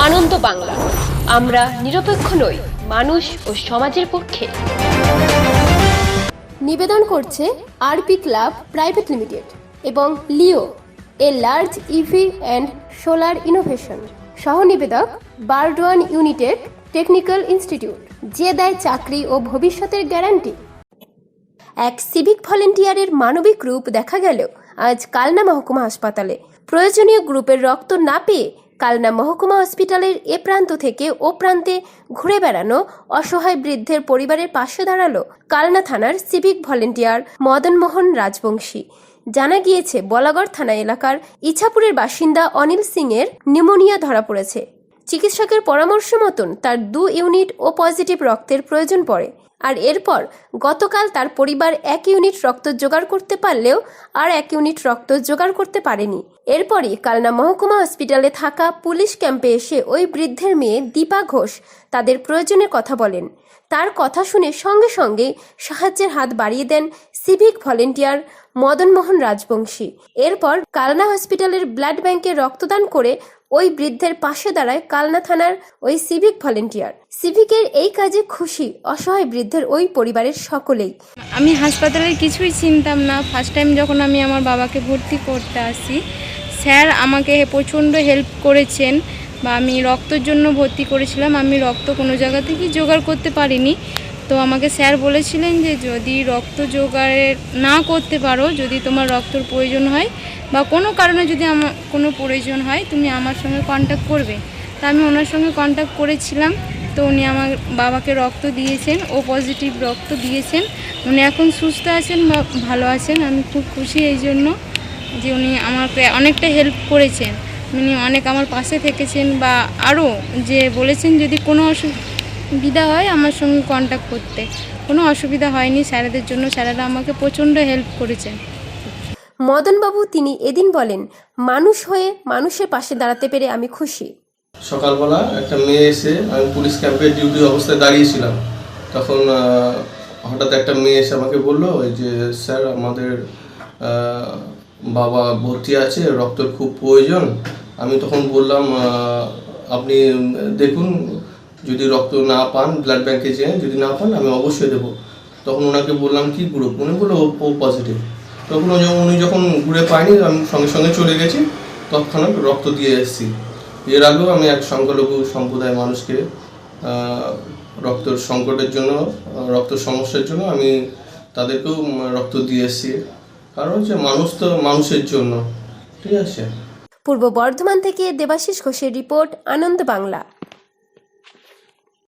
আনন্দ বাংলা। আমরা নিরপেক্ষ নই, মানুষ ও সমাজের পক্ষে। নিবেদন করছে আরপি ক্লাব প্রাইভেট লিমিটেড এবং Leo, a large EV and solar innovation. সহ নিবেদক বারডোয়ান ইউনিটেড টেকনিক্যাল ইনস্টিটিউট, যে দেয় চাকরি ও ভবিষ্যতের গ্যারান্টি। এক সিভিক ভলেন্টিয়ারের মানবিক রূপ দেখা গেল আজ কালনা মহকুমা হাসপাতালে প্রয়োজনীয় গ্রুপের রক্ত না পেয়ে কালনা মহকুমা হসপিটালের এ প্রান্ত থেকে ও প্রান্তে ঘুরে বেড়ানো অসহায় বৃদ্ধের পরিবারের পাশে দাঁড়াল কালনা থানার সিভিক ভলেন্টিয়ার মদনমোহন রাজবংশী। জানা গিয়েছে, বলাগড় থানা এলাকার ইছাপুরের বাসিন্দা অনিল সিং এর নিউমোনিয়া ধরা পড়েছে। চিকিৎসকের পরামর্শ মতন তার দু ইউনিট ও পজিটিভ রক্তের প্রয়োজন পড়ে। আর এরপর গতকাল তার পরিবার এক ইউনিট রক্ত জোগাড় করতে পারলেও আর এক ইউনিট রক্ত জোগাড় করতে পারেনি। এরপরই কালনা মহকুমা হসপিটালে থাকা পুলিশ ক্যাম্পে এসে ওই বৃদ্ধের মেয়ে দীপা ঘোষ তাদের প্রয়োজনের কথা বলেন। তার কথা শুনে সঙ্গে সঙ্গে সাহায্যের হাত বাড়িয়ে দেন সিভিক ভলেন্টিয়ার মদনমোহন রাজবংশী। এরপর কালনা হসপিটালের ব্লাড ব্যাংকে রক্তদান করে ওই বৃদ্ধের পাশে দাঁড়ায় কালনা থানার ওই সিভিক ভলেন্টিয়ার। সিভিকের এই কাজে খুশি অসহায় বৃদ্ধের ওই পরিবারের সকলেই। আমি হাসপাতালের কিছুই চিনতাম না। ফার্স্ট টাইম যখন আমি আমার বাবাকে ভর্তি করতে আসি, স্যার আমাকে প্রচণ্ড হেল্প করেছেন বা আমি রক্তর জন্য ভর্তি করেছিলাম। আমি রক্ত কোনো জায়গা থেকে জোগাড় করতে পারিনি। তো আমাকে স্যার বলেছিলেন যে, যদি রক্ত জোগাড় না করতে পারো, যদি তোমার রক্তর প্রয়োজন হয় বা কোনো কারণে যদি আমার কোনো প্রয়োজন হয়, তুমি আমার সঙ্গে কন্ট্যাক্ট করবে। তা আমি ওনার সঙ্গে কন্ট্যাক্ট করেছিলাম, তো উনি আমার বাবাকে রক্ত দিয়েছেন, ও পজিটিভ রক্ত দিয়েছেন। উনি এখন সুস্থ আছেন বা ভালো আছেন, আমি খুব খুশি এই জন্য যে উনি আমাকে অনেকটা হেল্প করেছেন। উনি অনেক আমার পাশে থেকেছেন বা আরও যে বলেছেন যদি কোনো অসুবিধা হয় আমার সঙ্গে কন্ট্যাক্ট করতে। কোনো অসুবিধা হয়নি, স্যারেদের জন্য, স্যারেরা আমাকে প্রচণ্ড হেল্প করেছেন। মদনবাবু তিনি এদিন বলেন, মানুষ হয়ে মানুষের পাশে দাঁড়াতে পেরে আমি খুশি। সকালবেলা একটা মেয়ে এসে আমি পুলিশ ক্যাম্পে ডিউটি অবস্থায় দাঁড়িয়েছিলাম। তখন হঠাৎ একটা মেয়ে এসে আমাকে বলল যে স্যার, আমাদের বাবা ভর্তি আছে, রক্তের খুব প্রয়োজন। আমি তখন বললাম আপনি দেখুন, যদি রক্ত না পান, ব্লাড ব্যাঙ্কে যেয়ে যদি না পান, আমি অবশ্যই দেবো। তখন ওনাকে বললাম, কি গ্রুপ? উনি বলল, ও পজিটিভ তখন উনি যখন ঘুরে পায়নি আমি সঙ্গে সঙ্গে চলে গেছি, তৎক্ষণাৎ রক্ত দিয়ে এসেছি। এর আগেও আমি এক সংখ্যালঘু সম্প্রদায়ের মানুষকে রক্তের সংকটের জন্য, রক্ত সমস্যার জন্য আমি তাদেরকেও রক্ত দিয়ে এসেছি। কারণ হচ্ছে মানুষ তো মানুষের জন্য, ঠিক আছে? পূর্ব বর্ধমান থেকে দেবাশিস ঘোষের রিপোর্ট, আনন্দ বাংলা।